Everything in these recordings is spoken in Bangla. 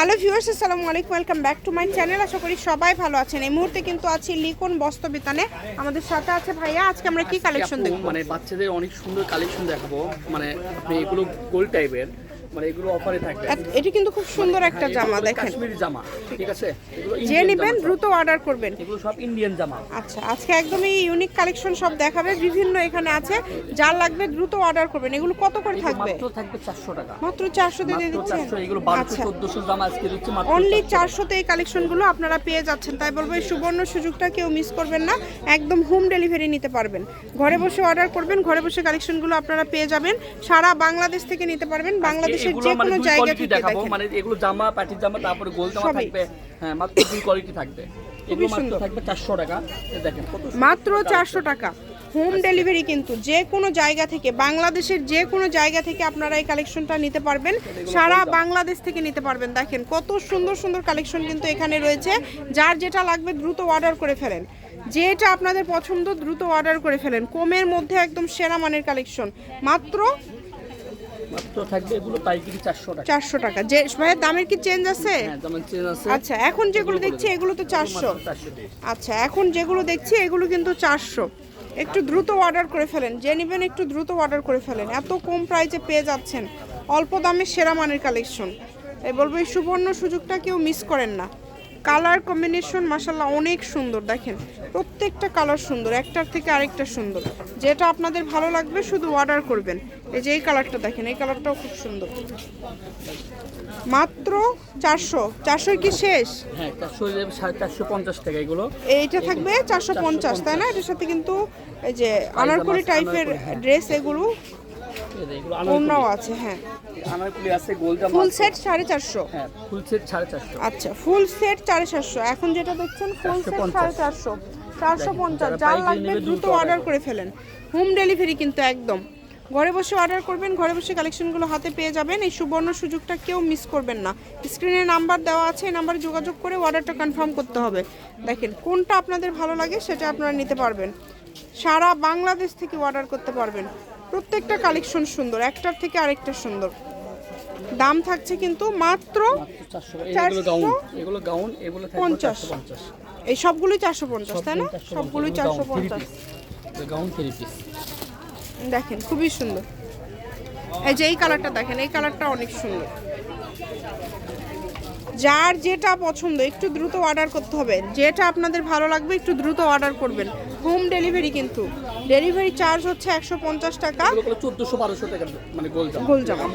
হ্যালো ভিউয়ার্স আসসালামু আলাইকুম welcome back to my channel. আশা করি সবাই ভালো আছেন। এই মুহূর্তে কিন্তু আছি লিকন বস্ত্র বিতানে আমাদের সাথে আছে ভাইয়া আজকে আমরা কি কালেকশন দেখব? মানে বাচ্চাদের অনেক সুন্দর কালেকশন দেখাবো। মানে আপনি এগুলো গোল্ড টাইপের মানে এগুলো অফারে থাকবে। এটি কিন্তু খুব সুন্দর একটা হ্যাঁ, জামা দেখেন। কাশ্মীরি জামা ঠিক আছে? যে নেবেন দ্রুত অর্ডার করবেন। এগুলো সব ইন্ডিয়ান জামা। আচ্ছা আজকে একদমই ইউনিক কালেকশন সব দেখাবে বিভিন্ন এখানে আছে। যার লাগবে দ্রুত অর্ডার করবেন। এগুলো কত করে থাকবে? মাত্র থাকবে চারশো টাকা। মাত্র চারশো দিয়ে মাত্র দিচ্ছেন? এগুলো বারোশো আচ্ছা। চোদ্দশো জামা আজকে দিচ্ছি মাত্র অনলি 400 চারশোতে এই কালেকশনগুলো আপনারা পেয়ে যাচ্ছেন। তাই বলব এই সুবর্ণ সুযোগটা কেউ মিস করবেন না। একদম হোম ডেলিভারি নিতে পারবেন। ঘরে বসে অর্ডার করবেন ঘরে বসে কালেকশনগুলো আপনারা পেয়ে যাবেন। সারা বাংলাদেশ থেকে নিতে পারবেন। বাংলাদেশের যে মানে কোনো দুই জায়গা থেকে দেখাবো। মানে এগুলো জামা পাটির জামা তারপরে গোল জামা থাকবে। হ্যাঁ মাত্র দুই কোয়ালিটি থাকবে। এগুলো মাত্র। থাকবে চারশো টাকা। দেখেন মাত্র colour। চারশো টাকা। হোম ডেলিভারি কিন্তু যে কোনো জায়গা থেকে বাংলাদেশের যে কোনো জায়গা থেকে আপনারা এই কালেকশনটা নিতে পারবেন। সারা বাংলাদেশ থেকে নিতে পারবেন। দেখেন কত সুন্দর সুন্দর কালেকশন কিন্তু এখানে রয়েছে। যার যেটা লাগবে দ্রুত অর্ডার করে ফেলেন। যেটা আপনাদের পছন্দ দ্রুত অর্ডার করে ফেলেন। কমের মধ্যে একদম সেরা মানের কালেকশন মাত্র মাত্র থাকবে এগুলো পাইকারি চারশো টাকা। যে দামের কি চেঞ্জ আছে? হ্যাঁ আছে। আচ্ছা এখন যেগুলো দেখছি এগুলো তো চারশো। চারশো আচ্ছা এখন যেগুলো দেখছি এগুলো কিন্তু চারশো। একটু দ্রুত অর্ডার করে ফেলেন। যে নেবেন একটু দ্রুত অর্ডার করে ফেলেন। এত কম প্রাইসে পেয়ে যাচ্ছেন। অল্প দামে সেরা মানের কালেকশন এই বলব এই সুবর্ণ সুযোগটা কেউ মিস করেন না। কালার কম্বিনেশন মাসাল্লাহ অনেক সুন্দর দেখেন। প্রত্যেকটা কালার সুন্দর একটার থেকে আরেকটা সুন্দর। যেটা আপনাদের ভালো লাগবে শুধু অর্ডার করবেন। এই যে এই কালারটা দেখেন এই কালারটাও খুব সুন্দর। মাত্র চারশো। চারশোর কি শেষ? হ্যাঁ চারশো পঞ্চাশ টাকা এগুলো। এইটা থাকবে চারশো পঞ্চাশ তাই না? এটার সাথে কিন্তু এই যে আনারকলি টাইপের হ্যাঁ। ড্রেস এগুলো আনারকলি। আছে হ্যাঁ। আনারকলি আছে গোল জামা ফুল সেট সাড়ে চারশো। হ্যাঁ ফুল সেট সাড়ে চারশো। আচ্ছা ফুল সেট সাড়ে চারশো। এখন যেটা দেখছেন ফুল সেট 450 সাড়ে চারশো। চারশো পঞ্চাশ। যারা যার পাইকারি লাগবে দ্রুত দ্রুত অর্ডার করে ফেলেন। হোম ডেলিভারি কিন্তু একদম। ঘরে বসে অর্ডার করবেন ঘরে বসে কালেকশনগুলো হাতে পেয়ে যাবেন। এই সুবর্ণ সুযোগটা কেউ মিস করবেন না। স্ক্রিনে নাম্বার দেওয়া আছে এই নাম্বারে যোগাযোগ করে অর্ডারটা কনফার্ম করতে হবে। দেখেন কোনটা আপনাদের ভালো লাগে সেটা আপনারা নিতে পারবেন। সারা বাংলাদেশ থেকে অর্ডার করতে পারবেন। প্রত্যেকটা কালেকশন সুন্দর একটার থেকে আরেকটা সুন্দর। দাম থাকছে কিন্তু মাত্র পঞ্চাশ। এই সবগুলোই চারশো পঞ্চাশ তাই না? সবগুলোই চারশো পঞ্চাশ। দেখেন খুবই সুন্দর। এই যে এই কালারটা দেখেন এই কালারটা অনেক সুন্দর। যার যেটা পছন্দ একটু দ্রুত অর্ডার করতে হবে। যেটা আপনাদের ভালো লাগবে একটু দ্রুত অর্ডার করবেন। হোম ডেলিভারি কিন্তু। ডেলিভারি চার্জ হচ্ছে একশো পঞ্চাশ টাকা। চোদ্দশো বারোশো টাকা মানে গোল জামা।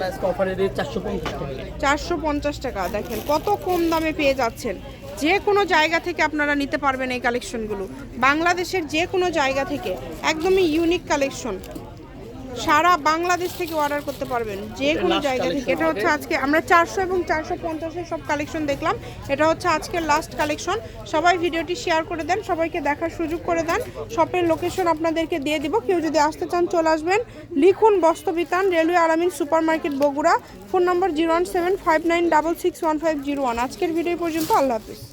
চারশো পঞ্চাশ টাকা। দেখেন কত কম দামে পেয়ে যাচ্ছেন। যে কোনো জায়গা থেকে আপনারা নিতে পারবেন এই কালেকশনগুলো বাংলাদেশের যে কোনো জায়গা থেকে একদমই ইউনিক কালেকশন সারা বাংলাদেশ থেকে অর্ডার করতে পারবেন যে কোনো জায়গা থেকে। এটা হচ্ছে আজকে আমরা চারশো এবং চারশো পঞ্চাশের সব কালেকশন দেখলাম। এটা হচ্ছে আজকের লাস্ট কালেকশন সবাই ভিডিওটি শেয়ার করে দেন সবাইকে দেখার সুযোগ করে দেন। শপের লোকেশন আপনাদেরকে দিয়ে দিব। কেউ যদি আসতে চান চলে আসবেন। লিখুন Bastrabitan railway Alamin super market Bogura. Phone number zero one seven five nine double six one five zero one. আজকের ভিডিও পর্যন্ত। আল্লাহ হাফিজ।